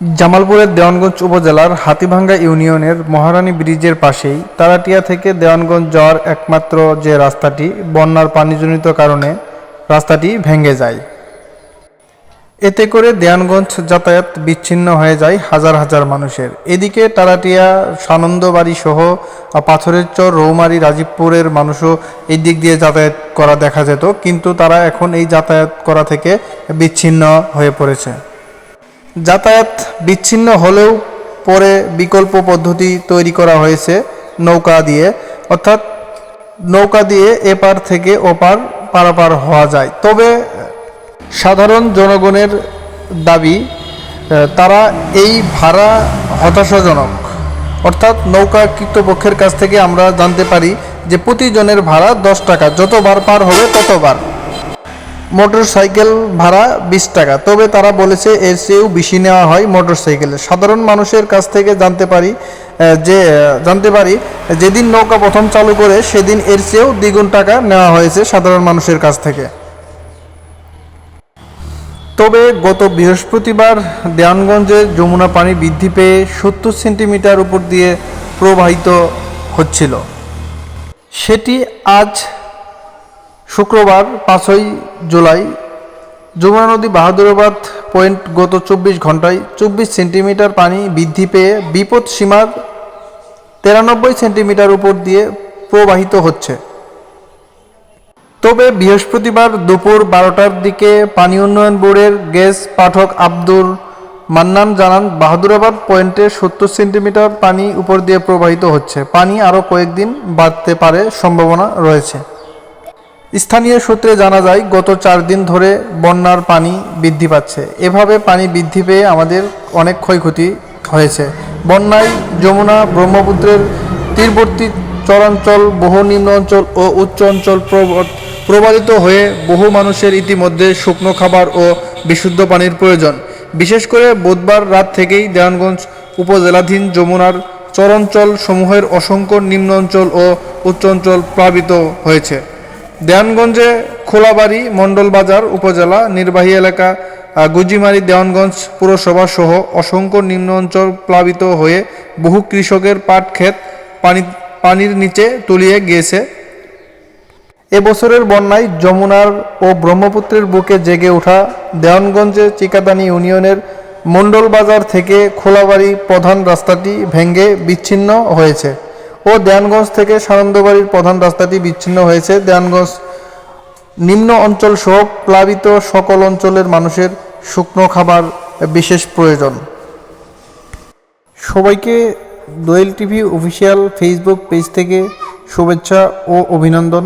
জামালপুরের দেওয়ানগঞ্জ উপজেলার হাতিভাঙ্গা ইউনিয়নের মহারানী ব্রিজের পাশেই তারাটিয়া থেকে দেওয়ানগঞ্জ যাওয়ার একমাত্র যে রাস্তাটি, বন্যার পানিজনিত কারণে রাস্তাটি ভেঙে যায়। এতে করে দেয়ানগঞ্জ যাতায়াত বিচ্ছিন্ন হয়ে যায় হাজার হাজার মানুষের। এদিকে তারাটিয়া সানন্দবাড়ি সহ পাথরের চর রৌমারি, রাজীবপুরের মানুষও এই দিক দিয়ে যাতায়াত করা দেখা যেত, কিন্তু তারা এখন এই যাতায়াত করা থেকে বিচ্ছিন্ন হয়ে পড়েছে। যাতায়াত বিচ্ছিন্ন হলেও পরে বিকল্প পদ্ধতি তৈরি করা হয়েছে নৌকা দিয়ে। অর্থাৎ নৌকা দিয়ে এপার থেকে ওপার পারাপার হওয়া যায়। তবে সাধারণ জনগণের দাবি তারা এই ভাড়া হতাশাজনক। অর্থাৎ নৌকা কর্তৃপক্ষের কাছ থেকে আমরা জানতে পারি যে প্রতিজনের ভাড়া দশ টাকা, যতবার পার হবে ততবার। মোটর সাইকেল ভাড়া বিশ টাকা। তবে তারা বলেছে এর চেয়েও বেশি নেওয়া হয় মোটরসাইকেলে। সাধারণ মানুষের কাছ থেকে জানতে পারি যে জানতে পারি, যেদিন নৌকা প্রথম চালু করে সেদিন এর চেয়েও দ্বিগুণ টাকা নেওয়া হয়েছে সাধারণ মানুষের কাছ থেকে। তবে গত বৃহস্পতিবার দেওয়ানগঞ্জে যমুনা পানি বৃদ্ধি পেয়ে সত্তর সেন্টিমিটার উপর দিয়ে প্রবাহিত হচ্ছিল। সেটি আজ শুক্রবার পাঁচই জুলাই যমুনা নদী বাহাদুরাবাদ পয়েন্ট গত চব্বিশ ঘন্টায় চব্বিশ সেন্টিমিটার পানি বৃদ্ধি পেয়ে বিপদ সীমার তেরানব্বই সেন্টিমিটার উপর দিয়ে প্রবাহিত হচ্ছে। তবে বৃহস্পতিবার দুপুর বারোটার দিকে পানি উন্নয়ন বোর্ডের গ্যাস পাঠক আব্দুর মান্নান জানান, বাহাদুরাবাদ পয়েন্টে সত্তর সেন্টিমিটার পানি উপর দিয়ে প্রবাহিত হচ্ছে। পানি আরও কয়েকদিন বাড়তে পারে সম্ভাবনা রয়েছে। স্থানীয় সূত্রে জানা যায়, গত চার দিন ধরে বন্যার পানি বৃদ্ধি পাচ্ছে। এভাবে পানি বৃদ্ধি পেয়ে আমাদের অনেক ক্ষয়ক্ষতি হয়েছে। বন্যায় যমুনা, ব্রহ্মপুত্রের তীরবর্তী চরাঞ্চল, বহু নিম্ন অঞ্চল ও উচ্চ অঞ্চল প্রব- প্রবাহিত হয়ে বহু মানুষের ইতিমধ্যে শুকনো খাবার ও বিশুদ্ধ পানির প্রয়োজন। বিশেষ করে বুধবার রাত থেকেই দেওয়ানগঞ্জ উপজেলাধীন যমুনার চরাঞ্চল সমূহের অসংখ্য নিম্ন অঞ্চল ও উচ্চ অঞ্চল প্লাবিত হয়েছে। দেওয়ানগঞ্জে খোলাবাড়ি মণ্ডল বাজার উপজেলা নির্বাহী এলাকা গুজিমারি দেওয়ানগঞ্জ পুরসভা সহ অসংখ্য নিম্ন অঞ্চল প্লাবিত হয়ে বহু কৃষকের পাট ক্ষেত পানি, পানির নিচে তলিয়ে গিয়েছে। এবছরের বন্যায় যমুনার ও ব্রহ্মপুত্রের বুকে জেগে ওঠা দেওয়ানগঞ্জে চিকাদানি ইউনিয়নের মণ্ডল বাজার থেকে খোলাবাড়ি প্রধান রাস্তাটি ভেঙে বিচ্ছিন্ন হয়েছে। ও দেয়ানগঞ্জ থেকে সানন্দবাড়ির প্রধান রাস্তাটি বিচ্ছিন্ন হয়েছে। দেয়ানগঞ্জ নিম্ন অঞ্চল সহ প্লাবিত সকল অঞ্চলের মানুষের শুকনো খাবার বিশেষ প্রয়োজন। সবাইকে Doyel TV official Facebook page থেকে শুভেচ্ছা ও অভিনন্দন।